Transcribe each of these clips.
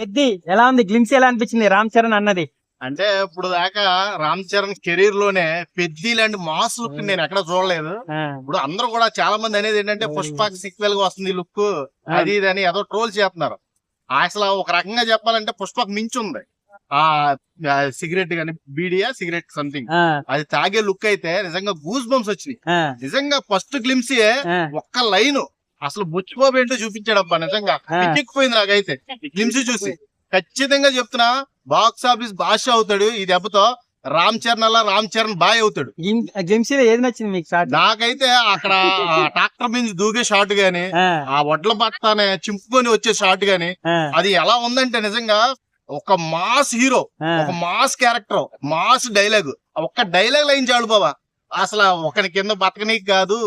పెద్ది ఎలా ఉంది? గ్లిమ్స్ ఎలా అనిపించింది? రామ్ చరణ్ అన్నది. అంటే ఇప్పుడు దాకా రామ్ చరణ్ కెరీర్లోనే పెద్ది లాంటి మాస్ లుక్ నేను ఎక్కడ చూడలేదు. ఇప్పుడు అందరూ కూడా చాలా మంది అనేది ఏంటంటే పుష్పకి సీక్వెల్గా వస్తుంది లుక్ అది ఇది అని ఏదో ట్రోల్ చేస్తున్నారు. అసలు ఒక రకంగా చెప్పాలంటే పుష్పకు మించి ఉంది. ఆ సిగరెట్ గాని బీడియా సిగరెట్ సంథింగ్ అది తాగే లుక్ అయితే నిజంగా గూస్ బంప్స్ వచ్చినాయి నిజంగా ఫస్ట్ గ్లిమ్స్. ఒక్క లైన్ అసలు బుచ్చిబాబు ఏంటో చూపించాడబ్బా నిజంగా. పిచ్చెక్కిపోయింది నాకైతే. గ్లిమ్స్ చూసి. ఖచ్చితంగా చెప్తున్నా బాక్స్ ఆఫీస్ బాషా అవుతాడు ఈ దెబ్బతో రామ్ చరణ్ అలా రామ్ చరణ్ బాయ్ అవుతాడు. ఏది నచ్చింది మీకు షార్ట్ నాకైతే అక్కడ ట్రాక్టర్ మీద దూకే షాట్ గాని ఆ, వడ్ల బత్తానే చింపుకొని వచ్చే షాట్ గాని అది ఎలా ఉందంటే నిజంగా ఒక మాస్ హీరో. ఒక మాస్ క్యారెక్టర్ మాస్ డైలాగ్. ఒక్క డైలాగ్ లైన్ చాలు బాబా అసలు ఒకరి కింద బతకనీకి కాదు.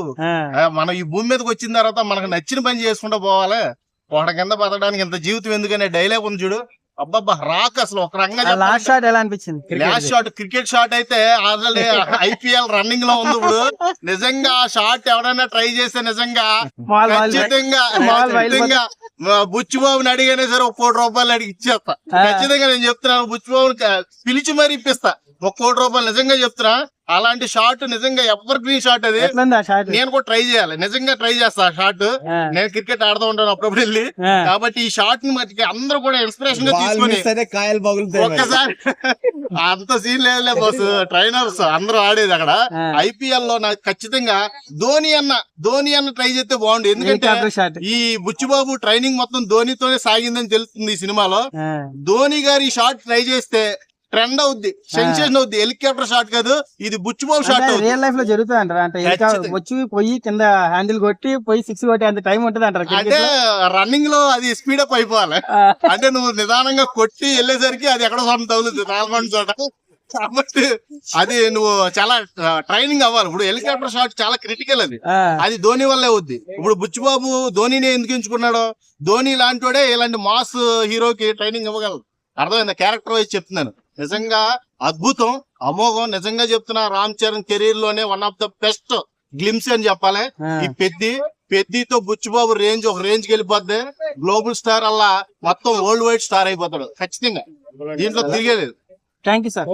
మనం ఈ భూమి మీదకి వచ్చిన తర్వాత మనకు నచ్చిన పని చేసుకుంటూ పోవాలి. ఒకటి కింద బతకడానికి ఇంత జీవితం ఎందుకనే డైలాగ్ ఉంది చూడు. అబ్బబ్బా రాక్ అసలు ఒక లాస్ట్ షాట్ ఎలా అనిపించింది? లాస్ట్ షాట్ క్రికెట్ షాట్ అయితే ఆల్రెడీ ఐపీఎల్ రన్నింగ్లో ఉంది ఇప్పుడు. నిజంగా ఆ షాట్ ఎవరైనా ట్రై చేస్తే నిజంగా ఖచ్చితంగా బుచ్చిబాబుని అడిగానే సరే ఒక కోటి రూపాయలు అడిగి ఇచ్చేస్తా. ఖచ్చితంగా నేను చెప్తున్నాను బుచ్చిబాబుని పిలిచి మరీ ఇప్పిస్తా. ఒక కోటి రూపాయలు నిజంగా చెప్తున్నా. అలాంటి షాట్ నిజంగా ఎవర్ గ్రీన్ షాట్ అది? నేను కూడా ట్రై చేయాలి. నిజంగా ట్రై చేస్తా ఆ, నేను క్రికెట్ ఆడుతూ ఉంటాను అప్పుడప్పుడు వెళ్ళి. కాబట్టి ఈ షాట్ని మట్టుకి అందరూ కూడా ఇన్స్పిరేషన్గా తీసుకొని కాయలు. ఒక్కసారి అంత సీన్ లేదులే బాస్ ట్రైనర్స్ అందరూ ఆడేది అక్కడ. ఐపీఎల్లో నాకు ఖచ్చితంగా ధోని అన్న ధోని అన్న ట్రై చేస్తే బాగుండు. ఎందుకంటే ఈ బుచ్చిబాబు ట్రైనింగ్ మొత్తం ధోనితోనే సాగిందని తెలుస్తుంది ఈ సినిమాలో. ధోని గారు ఈ షాట్ ట్రై చేస్తే ట్రెండ్ అవుద్ది. సెన్సేషన్ అవుద్ది. హెలికాప్టర్ షాట్ కాదు. ఇది బుచ్చిబాబు షాట్ రియల్ లైఫ్లో జరుగుతుంది అంటారు అంటే. వచ్చి పోయి కింద హ్యాండిల్ కొట్టి పోయి సిక్స్ కొట్టి అంత టైం ఉంటది అంటారు అంటే. రన్నింగ్లో అది స్పీడప్ అయిపోవాలి. ఆ, అంటే నువ్వు నిదానంగా కొట్టి వెళ్ళేసరికి అది ఎక్కడో సొంత తగులుతుంది నాలుగు చోట. కాబట్టి అది నువ్వు చాలా ట్రైనింగ్ అవ్వాలి. ఇప్పుడు హెలికాప్టర్ షాట్ చాలా క్రిటికల్ అది. అది ధోని వల్లే అవుద్ది. ఇప్పుడు బుచ్చిబాబు ధోనిని ఎందుకు ఎంచుకున్నాడు ధోని లాంటివాడే ఇలాంటి మాస్ హీరోకి ట్రైనింగ్ ఇవ్వగలరు అర్థమైంది? క్యారెక్టర్ వైజ్ చెప్తున్నాను. నిజంగా అద్భుతం. అమోఘం. నిజంగా చెప్తున్నా Ram Charan కెరీర్లోనే one of the best glimpse అని చెప్పాలి. ఈ పెద్ది పెద్దితో బుచ్చిబాబు రేంజ్ ఒక రేంజ్కి వెళ్ళిపోద్ది గ్లోబల్ స్టార్ అలా మొత్తం వరల్డ్ వైడ్ స్టార్ అయిపోతాడు. ఖచ్చితంగా. దీంట్లో తిరిగేలేదు. Thank you sir.